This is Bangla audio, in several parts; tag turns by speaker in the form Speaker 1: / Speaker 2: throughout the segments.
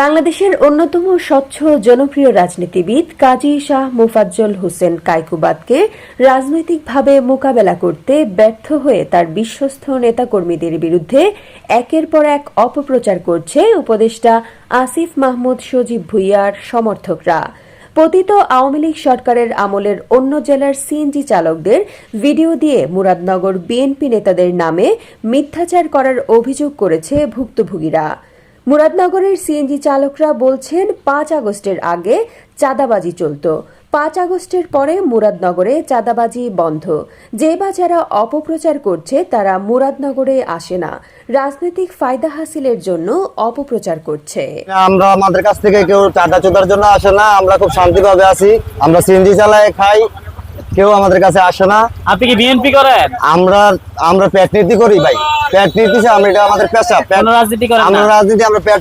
Speaker 1: বাংলাদেশের অন্যতম স্বচ্ছ জনপ্রিয় রাজনীতিবিদ কাজী শাহ মোফাজ্জল হোসেন কাইকুবাদকে রাজনৈতিকভাবে মোকাবেলা করতে ব্যর্থ হয়ে তার বিশ্বস্ত নেতাকর্মীদের বিরুদ্ধে একের পর এক অপপ্রচার করছে উপদেষ্টা আসিফ মাহমুদ সজীব ভুইয়ার সমর্থকরা। পতিত আওয়ামী লীগ সরকারের আমলের অন্য জেলার সিএনজি চালকদের ভিডিও দিয়ে মুরাদনগর বিএনপি নেতাদের নামে মিথ্যাচার করার অভিযোগ করেছে ভুক্তভোগীরা। মুরাদনগরের সিএনজি চালকরা বলছেন, পাঁচ আগস্টের আগে চাঁদাবাজি চলত। পাঁচ আগস্টের পরে মুরাদনগরে চাঁদাবাজি বন্ধ। যে বা যারা অপপ্রচার করছে, তারা মুরাদনগরে আসে না। রাজনৈতিক ফায়দা হাসিলের জন্য অপপ্রচার করছে।
Speaker 2: আমরা আমাদের কাছ থেকে কেউ চাঁদা চোদার জন্য আসে না। আমরা খুব শান্তিভাবে আছি। আমরা সিএনজি চালায় খাই। কেউ আমাদের কাছে আসে না।
Speaker 3: আপনি কি বিএনপি করেন?
Speaker 2: আমরা আমরা পেট নীতি করি ভাই। পেট নীতি সে আমরা এটা আমাদের পেশা।
Speaker 3: রাজনীতি করেন
Speaker 2: আমরা রাজনীতি আমরা পেট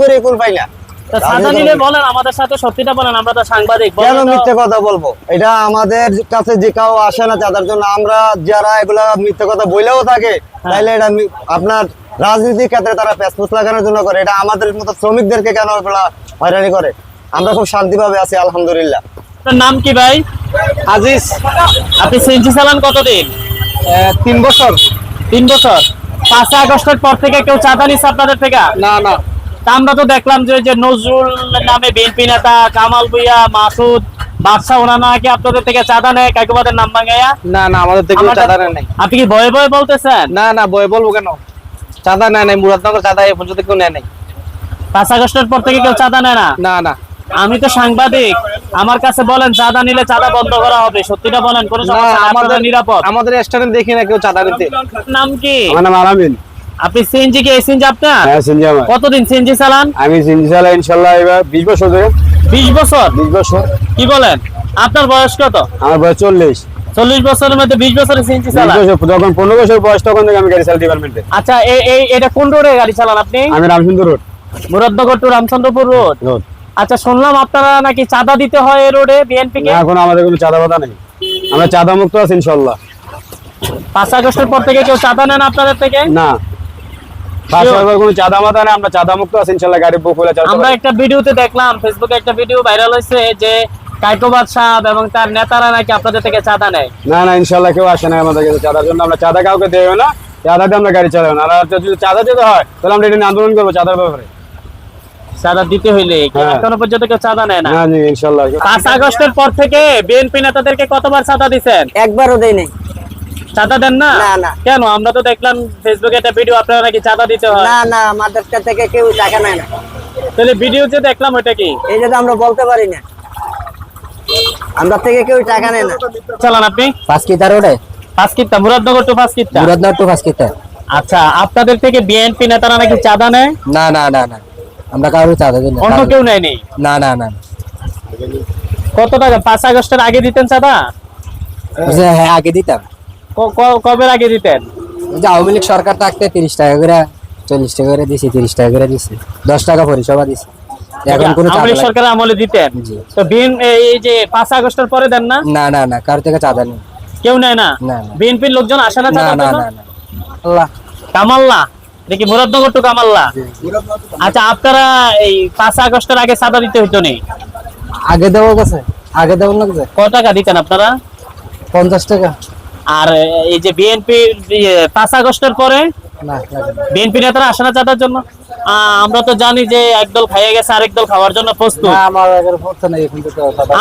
Speaker 2: করি কোন পাই না।
Speaker 3: তা সাদা নিলে বলেন আমাদের সাথে সত্যিটা বলেন আমরা তো সাংবাদিক
Speaker 2: কেন মিথ্যে কথা বলব? এটা আমাদের কাছে যে কেউ আসে না চাঁদার জন্য আমরা যারা এগুলা মিথ্যে কথা থাকে
Speaker 3: হ্যাঁ।
Speaker 2: তাইলে এটা আপনার রাজনীতির ক্ষেত্রে তারা লাগানোর জন্য করে। এটা আমাদের মতো শ্রমিকদেরকে কেন হয়রানি করে? আমরা খুব শান্তিভাবে আছি আলহামদুলিল্লাহ।
Speaker 3: আপনার নাম কি ভাই?
Speaker 2: আজিজ।
Speaker 3: আপনি সিএনজি চালান কতদিন?
Speaker 2: তিন বছর।
Speaker 3: তিন বছর। পাঁচই আগস্টের পর থেকে কেউ চাঁদা নিচ্ছে আপনাদের থেকে?
Speaker 2: না না।
Speaker 3: আমরা তো দেখলাম যে যে নজরুল নামে বিএনপি নেতা কামাল ভুইয়া মাসুদ বাদশাহ ওরা নাকি আপনাদের থেকে চাঁদা নেয় কাকুবাদের নাম ভাঙাইয়া?
Speaker 4: না না আমাদের থেকে চাঁদা নেয় নাই।
Speaker 3: আপনি কি ভয়ে ভয়ে বলতেছেন?
Speaker 4: না না বই বলব কেন? চাঁদা নেয় নাই মুরাদনগর চাঁদা এই পর্যন্ত কেউ নেয় নাই।
Speaker 3: পাঁচ আগস্টের পর থেকে কেউ চাঁদা নেয় না?
Speaker 4: না না।
Speaker 3: আমি তো সাংবাদিক। আমার কাছে বলেন চাঁদা নিলে চাঁদা বন্ধ করা হবে। সত্যিটা বলেন কোনো সমস্যা
Speaker 4: আমাদের
Speaker 3: নিরাপদ।
Speaker 4: আমাদের রেস্টুরেন্ট দেখি না কেউ চাঁদা নিতে।
Speaker 3: নাম কি?
Speaker 5: আমার নাম আলামিন।
Speaker 3: আপনি সিএনজি কি? সিএনজি আপনার?
Speaker 5: হ্যাঁ সিনজি আমার।
Speaker 3: কতদিন সিএনজি চালান?
Speaker 5: আমি সিনজি চালাই ইনশাল্লাহ এবার বিশ বছর ধরে।
Speaker 3: বিশ বছর?
Speaker 5: বিশ বছর।
Speaker 3: কি বলেন? আপনার বয়স কত?
Speaker 5: আমার বয়স চল্লিশ।
Speaker 3: চল্লিশ বছরের মধ্যে বিশ বছরের সিএনজি চালান?
Speaker 5: বছর যখন পনেরো বছর বয়স তখন থেকে আমি গাড়ি চালাই ডিপার্টমেন্টে
Speaker 3: আচ্ছা এই এই এটা কোন রোডে গাড়ি চালান আপনি?
Speaker 5: আমি Ramchandra road
Speaker 3: Muradnagar to Ramchandrapur road
Speaker 5: road
Speaker 3: আচ্ছা শুনলাম আপনারা নাকি চাঁদা দিতে হয় এই রোডে বিএনপি কে?
Speaker 5: এখন আমাদের কোনো চাঁদা বাধা নেই। আমরা চাঁদা মুক্ত আছি ইনশাল্লাহ
Speaker 3: পাঁচ আগস্টের পর থেকে কেউ চাঁদা নেন আপনাদের থেকে?
Speaker 5: না। আমরা।
Speaker 3: একটা ভিডিওতে দেখলাম ফেসবুকে একটা ভিডিও ভাইরাল হয়েছে যে কাইকোবাদ সাহেব এবং তার নেতারা নাকি আপনাদের থেকে চাঁদা নেয়।
Speaker 5: না না ইনশাল্লাহ কেউ আসে না আমাদের কাছে চাঁদার জন্য। আমরা চাঁদা কাউকে দেবো না চাঁদা দিয়ে আমরা গাড়ি চালাবো না। আর যদি চাঁদা যেতে হয় তাহলে আমরা এটা আন্দোলন করব চাঁদার ব্যাপারে।
Speaker 3: চাঁদা দিতে হইলে
Speaker 5: হ্যাঁ।
Speaker 3: এখনও পর্যন্ত কেউ চাঁদা নেয় না?
Speaker 5: না ইনশাল্লাহ।
Speaker 3: পাঁচ আগস্টের পর থেকে বিএনপি নেতাদেরকে কতবার চাঁদা দিচ্ছেন
Speaker 4: একবারও দেয় নাই।
Speaker 3: চাঁদা দেন না। কেন? আমরা তো দেখলাম ফেসবুকে একটা ভিডিও আপনারা নাকি চাঁদা দিতে হয়।
Speaker 4: না না আমাদের থেকে কেউ টাকা নেয় না।
Speaker 3: তাহলে ভিডিও যে দেখলাম ওটা কি?
Speaker 4: এই যে আমরা বলতে পারি না। আমরা থেকে কেউ টাকা নেয় না।
Speaker 3: চালান আপনি।
Speaker 6: পাঁচ কিতা রোডে?
Speaker 3: পাঁচ মুরাদনগর টু পাঁচ
Speaker 6: মুরাদনগর টু পাঁচ কিতা।
Speaker 3: আচ্ছা আপনাদের থেকে বিএনপি নেতারা নাকি চাঁদা নেয়?
Speaker 6: না না না না। আমরা কারও চাঁদা দিই না
Speaker 3: অন্য কেউ নেয়নি
Speaker 6: না না না।
Speaker 3: কত টাকা? পাঁচ আগস্টের আগে দিতেন চাঁদা?
Speaker 6: হ্যাঁ আগে দিতাম।
Speaker 3: ক- ক- আগে দিতেন?
Speaker 6: যে আওয়ামী লীগ সরকার থাকতে তিরিশ টাকা করে চল্লিশ টাকা করে দিছি তিরিশ টাকা করে দিছি দশ টাকা পরিষেবা দিছি। এখন কোনো
Speaker 3: আওয়ামী লাগে- আমলে দিতেন। তো বিএন এই যে পাঁচ আগস্টের পরে দেন না?
Speaker 6: না না না কারও থেকে চাঁদা নেই।
Speaker 3: কেউ নেয় না। বিএনপির লোকজন আসে না
Speaker 6: না না না না। আল্লাহ।
Speaker 3: কামাল্লা দেখি মুরাদনগর টু কামাল্লা আচ্ছা আপনারা এই পাঁচ আগস্টের আগে চাঁদা দিতে হতো নি
Speaker 6: আগে দেওয়া গেছে আগে দেওয়া লাগছে
Speaker 3: কত টাকা দিতেন আপনারা
Speaker 6: পঞ্চাশ টাকা
Speaker 3: আর এই যে বিএনপি পাঁচ আগস্টের পরে। বিএনপি নেতারা আসে না চাঁদার জন্য আমরা তো জানি যে একদল খাইয়ে গেছে আরেক দল খাওয়ার জন্য প্রস্তুত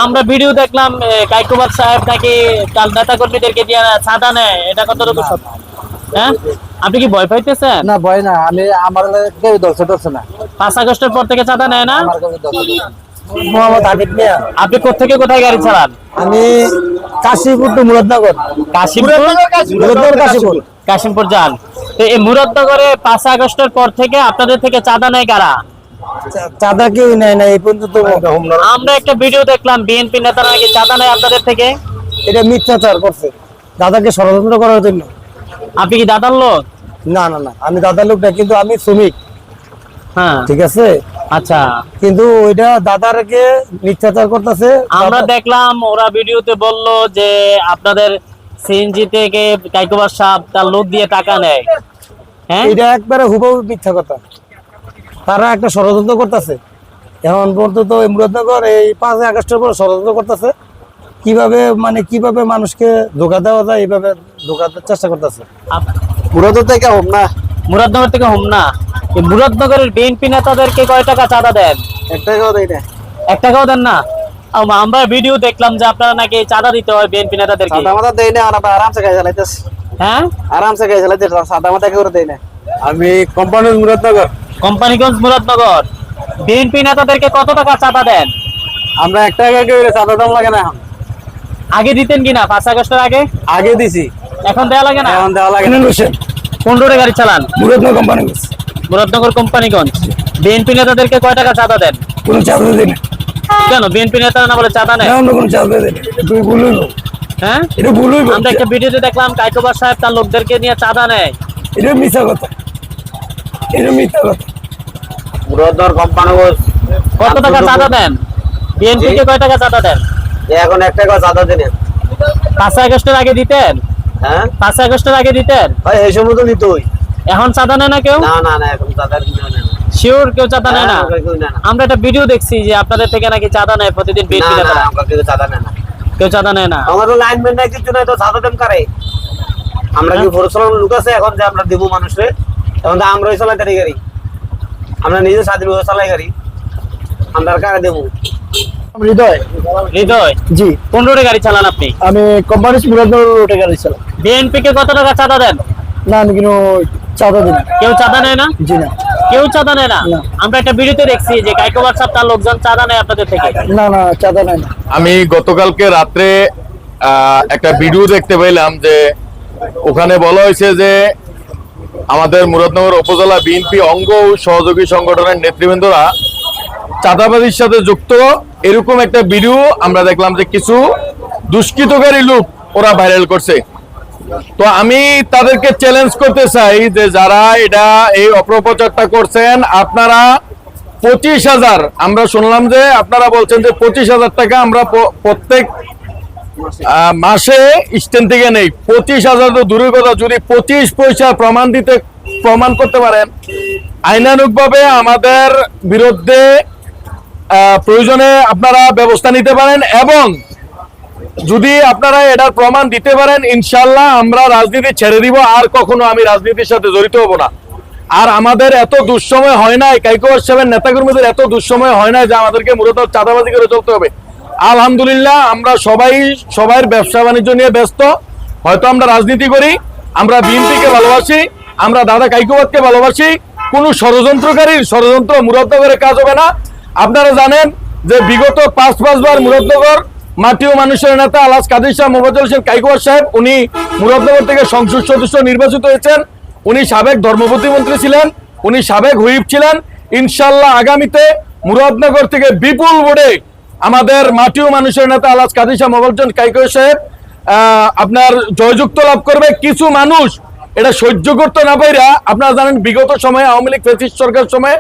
Speaker 6: আমার
Speaker 3: ভিডিও দেখলাম কাইকুবাদ সাহেব নাকি তার নেতা কর্মীদেরকে দিয়ে চাঁদা নেয় এটা কতটুকু সত্য হ্যাঁ আপনি কি ভয় পাইতেছেন?
Speaker 6: না ভয় না আমি আমার কেউ ধরছে ধরছে না।
Speaker 3: পাঁচ আগস্টের পর থেকে চাঁদা নেয় না।
Speaker 6: মোহাম্মদ হাবিব মিয়া।
Speaker 3: আপনি কোথেকে কোথায় গাড়ি চালান?
Speaker 6: আমি কাশীপুর টু মুরাদনগর।
Speaker 3: কাশিমপুর
Speaker 6: মুরাদনগর কাশীপুর।
Speaker 3: কাশিমপুর যান। তো এই মুরাদনগরে পাঁচ আগস্টের পর থেকে আপনাদের থেকে চাঁদা নেয় কারা?
Speaker 6: চাঁদা কেউ নেয় না এই পর্যন্ত
Speaker 3: আমরা একটা ভিডিও দেখলাম বিএনপি নেতারা নাকি চাঁদা নেয় আপনাদের থেকে?
Speaker 6: এটা মিথ্যাচার করছে। দাদাকে ষড়যন্ত্র করার জন্য।
Speaker 3: আপনি কি দাদার লোক?
Speaker 6: না না না আমি দাদার লোক না কিন্তু আমি শ্রমিক।
Speaker 3: হ্যাঁ।
Speaker 6: ঠিক আছে?
Speaker 3: আচ্ছা।
Speaker 6: কিন্তু ওইটা দাদারকে মিথ্যাচার করতেছে।
Speaker 3: আমরা দেখলাম ওরা ভিডিওতে বলল যে আপনাদের সিএনজি থেকে কাইকুবার সাহেব তার লোক দিয়ে টাকা নেয়। হ্যাঁ?
Speaker 6: এটা একবারে হুবহু মিথ্যা কথা।
Speaker 7: তারা একটা ষড়যন্ত্র করতেছে। এখন পর্যন্ত এই মুরাদনগর এই পাঁচই আগস্টের পর ষড়যন্ত্র করতেছে। কীভাবে মানে কীভাবে মানুষকে ধোকা দেওয়া যায় এইভাবে ধোকা দেওয়ার চেষ্টা করতেছে।
Speaker 2: মুরাদ থেকে না?
Speaker 3: মুরাদনগর থেকে হোম না। মুরাদনগরের বিএনপি নেতাদেরকে কয় টাকা চাঁদা দেন?
Speaker 2: একটা কথা এটা
Speaker 3: এক টাকাও দেন না? আমরা ভিডিও দেখলাম যে আপনারা নাকি চাঁদা দিতে হয় বিএনপি নেতাদেরকে।
Speaker 2: মাথা দেই না আমরা আরামসে গাড়ি চালাইতেছি
Speaker 3: হ্যাঁ?
Speaker 2: আরামসে গাড়ি চালাইতেছি সাদা মাথা করে দেই না।
Speaker 5: আমি কোম্পানির মুরাদনগর।
Speaker 3: কোম্পানিগঞ্জ মুরাদনগর। বিএনপি নেতাদেরকে কত টাকা চাঁদা দেন?
Speaker 5: আমরা এক টাকা করে চাঁদা দাম লাগে না এখন।
Speaker 3: আগে দিতেন কিনা? পাঁচ আগস্টের আগে?
Speaker 5: আগে দিছি।
Speaker 3: এখন দেওয়া লাগে না?
Speaker 5: এখন দেওয়া লাগে না।
Speaker 3: কোন রোডে গাড়ি চালান?
Speaker 7: মুরাদনগর কোম্পানি
Speaker 3: মুরাদনগর কোম্পানিগঞ্জ। বিএনপি নেতাদেরকে কয় টাকা চাঁদা দেন?
Speaker 7: কোনো চাঁদা দিই না।
Speaker 3: কেন? বিএনপি নেতা না বলে চাঁদা নেয়?
Speaker 7: আমরা কোনো চাঁদা দিই না। তুই ভুল হইব
Speaker 3: হ্যাঁ?
Speaker 7: এটা ভুল হইব
Speaker 3: আমরা একটা ভিডিওতে দেখলাম কাইকোবার সাহেব তার লোকদেরকে নিয়ে চাঁদা নেয়।
Speaker 7: এটা মিথ্যা কথা। এটা মিথ্যা কথা।
Speaker 2: মুরাদনগর কোম্পানি
Speaker 3: কত টাকা চাঁদা দেন? বিএনপি কে কয় টাকা চাঁদা দেন?
Speaker 2: এখন এক টাকা চাঁদা দিন।
Speaker 3: পাঁচ আগস্টের আগে দিতেন?
Speaker 2: হ্যাঁ?
Speaker 3: পাঁচ আগস্টের আগে দিতেন?
Speaker 2: ভাই এই সময় তো নিতই
Speaker 3: এখন চাঁদা নেয় না কেউ?
Speaker 2: না না না এখন চাঁদা নেয় না।
Speaker 3: শিওর কেউ চাঁদা নেয় না?
Speaker 2: হ্যাঁ, আমরা
Speaker 3: একটা ভিডিও দেখছি যে আপনাদের থেকে নাকি চাঁদা নেয় প্রতিদিন বিএনপি
Speaker 2: না, না, আমরা কেউ চাঁদা নেয় না।
Speaker 3: কেউ চাঁদা নেয় না?
Speaker 2: আমার তো লাইনম্যান নাই কিছু নাই তো চাঁদা দেন কারে? আমরা কি পরিশ্রম লোক আছে এখন যে আমরা দেবো মানুষে এখন তো আমরাই চালাই তারি গাড়ি। আমরা নিজে স্বাধীনভাবে চালাই গাড়ি। আমরা কারে দেবো?
Speaker 7: হৃদয়।
Speaker 3: হৃদয়?
Speaker 7: জি।
Speaker 3: কোন রোডে গাড়ি চালান আপনি?
Speaker 7: আমি কোম্পানি মুরাদনগর রোডে গাড়ি চালাই।
Speaker 3: বিএনপি কে কত টাকা চাঁদা দেন?
Speaker 7: না আমি কোনো চাঁদা দিই না।
Speaker 3: কেউ চাঁদা নেয় না?
Speaker 7: জি না।
Speaker 3: কেউ চাঁদা নেয় না?
Speaker 7: না।
Speaker 3: আমরা একটা ভিডিওতে দেখছি যে কাইকোবার সাহেব তার লোকজন চাঁদা নেয় আপনাদের থেকে।
Speaker 7: না না চাঁদা নাই না।
Speaker 8: আমি গতকালকে রাত্রে আহ, একটা ভিডিও দেখতে পেলাম যে ওখানে বলা হয়েছে যে আমাদের মুরাদনগর উপজেলা বিএনপি অঙ্গ ও সহযোগী সংগঠনের নেতৃবৃন্দরা চাঁদাবাজির সাথে যুক্ত। এরকম একটা ভিডিও আমরা দেখলাম যে কিছু দুষ্কৃতকারী লোক ওরা ভাইরাল করছে। তো আমি তাদেরকে চ্যালেঞ্জ করতে চাই যে যারা এটা, এই অপপ্রচারটা করছেন, আপনারা পঁচিশ হাজার, আমরা শুনলাম যে আপনারা বলছেন যে পঁচিশ হাজার টাকা আমরা প্রত্যেক মাসে স্ট্যান্ড থেকে নেই। পঁচিশ হাজার তো দূরের কথা, যদি পঁচিশ পয়সা প্রমাণ দিতে, প্রমাণ করতে পারেন আইনানুগ ভাবে আমাদের বিরুদ্ধে প্রয়োজনে আপনারা ব্যবস্থা নিতে পারেন এবং যদি আপনারা এটার প্রমাণ দিতে পারেন ইনশাল্লাহ আমরা রাজনীতি ছেড়ে দিব, আর কখনো আমি রাজনীতির সাথে জড়িত হব না। আর আমাদের এত দুঃসময় হয় নাই কাইকো সাহেবের নেতাকর্মীদের এত দুঃসময় হয় না যে আমাদেরকে মূলত চাঁদাবাজি করে চলতে হবে। আলহামদুলিল্লাহ, আমরা সবাই সবার ব্যবসা বাণিজ্য নিয়ে ব্যস্ত। হয়তো আমরা রাজনীতি করি, আমরা বিএনপিকে ভালোবাসি, আমরা দাদা কাইকোবাদকে ভালোবাসি। কোন ষড়যন্ত্রকারীর ষড়যন্ত্র মূলত করে কাজ হবে না। আপনারা জানেন যে বিগত পাঁচ পাঁচবার মুরাদনগর মাটি ও মানুষের নেতা আলাস কাদির শাহ মোবাজ্জল হোসেন কাইকুয়ার সাহেব, উনি মুরাদনগর থেকে সংসদ সদস্য নির্বাচিত হয়েছেন। উনি সাবেক ধর্ম প্রতিমন্ত্রী ছিলেন, উনি সাবেক হুইপ ছিলেন। ইনশাল্লাহ আগামীতে মুরাদনগর থেকে বিপুল ভোটে আমাদের মাটি ও মানুষের নেতা আলাস কাদির শাহ মোবাজ্জল কাইকুয়ার সাহেব আপনার জয়যুক্ত লাভ করবে। কিছু মানুষ এটা সহ্য করতে না পাইরা, আপনারা জানেন বিগত সময়ে আওয়ামী লীগ ফেসিস্ট সরকার সময়ে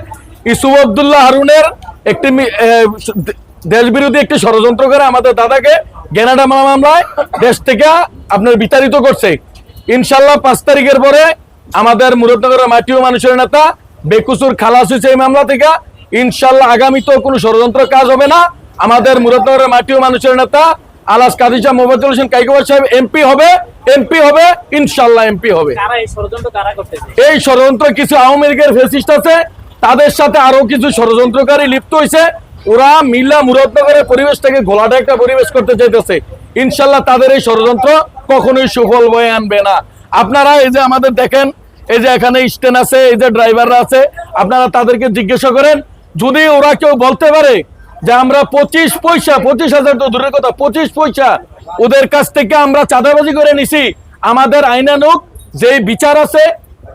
Speaker 8: ইসুফ আবদুল্লাহ হারুনের একটি দেশ বিরোধী একটি ষড়যন্ত্র করে আমাদের দাদাকে গেনাডা মামলায় দেশ থেকে আপনার বিতাড়িত করছে। ইনশাল্লাহ পাঁচ তারিখের পরে আমাদের মুরাদনগরের মাটি ও মানুষের নেতা বেকুসুর খালাস হয়েছে এই মামলা থেকে। ইনশাল্লাহ আগামীতেও কোনো ষড়যন্ত্র কাজ হবে না। আমাদের মুরাদনগরের মাটি ও মানুষের নেতা আলাস কাদিজা মোহাম্মদুল হোসেন কাইকুয়ার সাহেব এমপি হবে এমপি হবে ইনশাল্লাহ এমপি হবে।
Speaker 3: এই ষড়যন্ত্র
Speaker 8: কিছু আওয়ামী লীগের ফেসিস্ট আছে তাদের সাথে আরও কিছু ষড়যন্ত্রকারী লিপ্ত হয়েছে ওরা মিল্লা মুরাদনগরের পরিবেশটাকে ঘোলাটা একটা পরিবেশ করতে চাইতেছে। ইনশাল্লাহ তাদের এই ষড়যন্ত্র কখনোই সুফল বয়ে আনবে না। আপনারা এই যে আমাদের দেখেন, এই যে এখানে স্ট্যান্ড আছে, এই যে ড্রাইভাররা আছে, আপনারা তাদেরকে জিজ্ঞাসা করেন, যদি ওরা কেউ বলতে পারে যে আমরা পঁচিশ পয়সা, পঁচিশ হাজার তো দূরের কথা, পঁচিশ পয়সা ওদের কাছ থেকে আমরা চাঁদাবাজি করে নিছি, আমাদের আইনানুক যে বিচার আছে,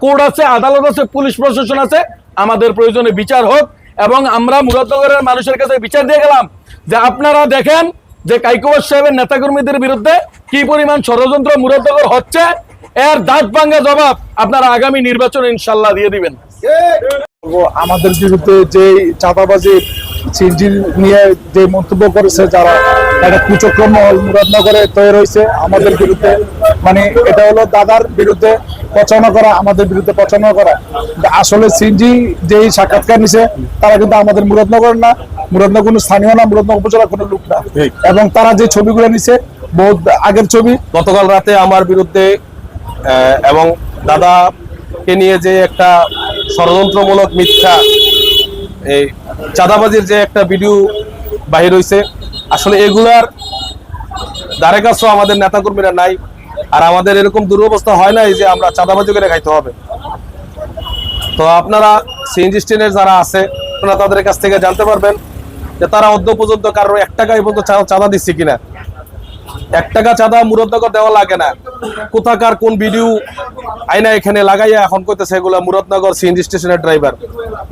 Speaker 8: কোর্ট আছে, আদালত আছে, পুলিশ প্রশাসন আছে আমাদের প্রয়োজনে বিচার হোক এবং আমরা মুরাদনগরের মানুষের কাছে বিচার দিয়ে গেলাম যে আপনারা দেখেন যে কাইকুয়ার সাহেবের নেতাকর্মীদের বিরুদ্ধে কি পরিমাণ ষড়যন্ত্র মুরাদনগর হচ্ছে, এর দাঁত ভাঙ্গা জবাব আপনারা আগামী নির্বাচন ইনশাল্লাহ দিয়ে দিবেন।
Speaker 9: আমাদের বিরুদ্ধে যে চাঁদাবাজি নিয়ে যে মন্তব্য করেছে যারা একটা কুচক্রম মহল মুরাদনগরে তৈরি হয়েছে আমাদের বিরুদ্ধে। মানে এটা হলো দাদার বিরুদ্ধে প্রচারণা করা আমাদের বিরুদ্ধে প্রচারণা করা। আসলে সিনজি যেই সাক্ষাৎকার নিছে তারা কিন্তু আমাদের মুরাদনগর না। মুরাদনগর কোনো স্থানীয় না মুরাদনগর উপজেলা কোনো লোক না। এবং তারা যে ছবিগুলো নিছে বহুত আগের ছবি।
Speaker 10: গতকাল রাতে আমার বিরুদ্ধে এবং দাদাকে নিয়ে যে একটা ষড়যন্ত্রমূলক মিথ্যা এই চাঁদাবাজির যে একটা ভিডিও বাহির হয়েছে আসলে এগুলার ধারে কাছেও আমাদের নেতাকর্মীরা নাই, আর আমাদের এরকম দুরবস্থা হয় নাই যে আমরা চাঁদাবাজি করে খাইতে হবে। তো আপনারা সিএনজি স্ট্যান্ডের যারা আছে, আপনারা তাদের কাছ থেকে জানতে পারবেন যে তারা অদ্য পর্যন্ত কারোর এক টাকা এই পর্যন্ত চাঁদা দিচ্ছে কিনা। এক টাকা চাঁদা মুরাদনগর দেওয়া লাগে না। কোথাকার কোন ভিডিও আইনা এখানে লাগাইয়া এখন কইতেছে এগুলা মুরাদনগর সিএনজি স্টেশনের ড্রাইভার।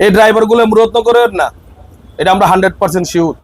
Speaker 10: এই ড্রাইভারগুলো মুরাদনগরের না, এটা আমরা হান্ড্রেড পার্সেন্ট শিওর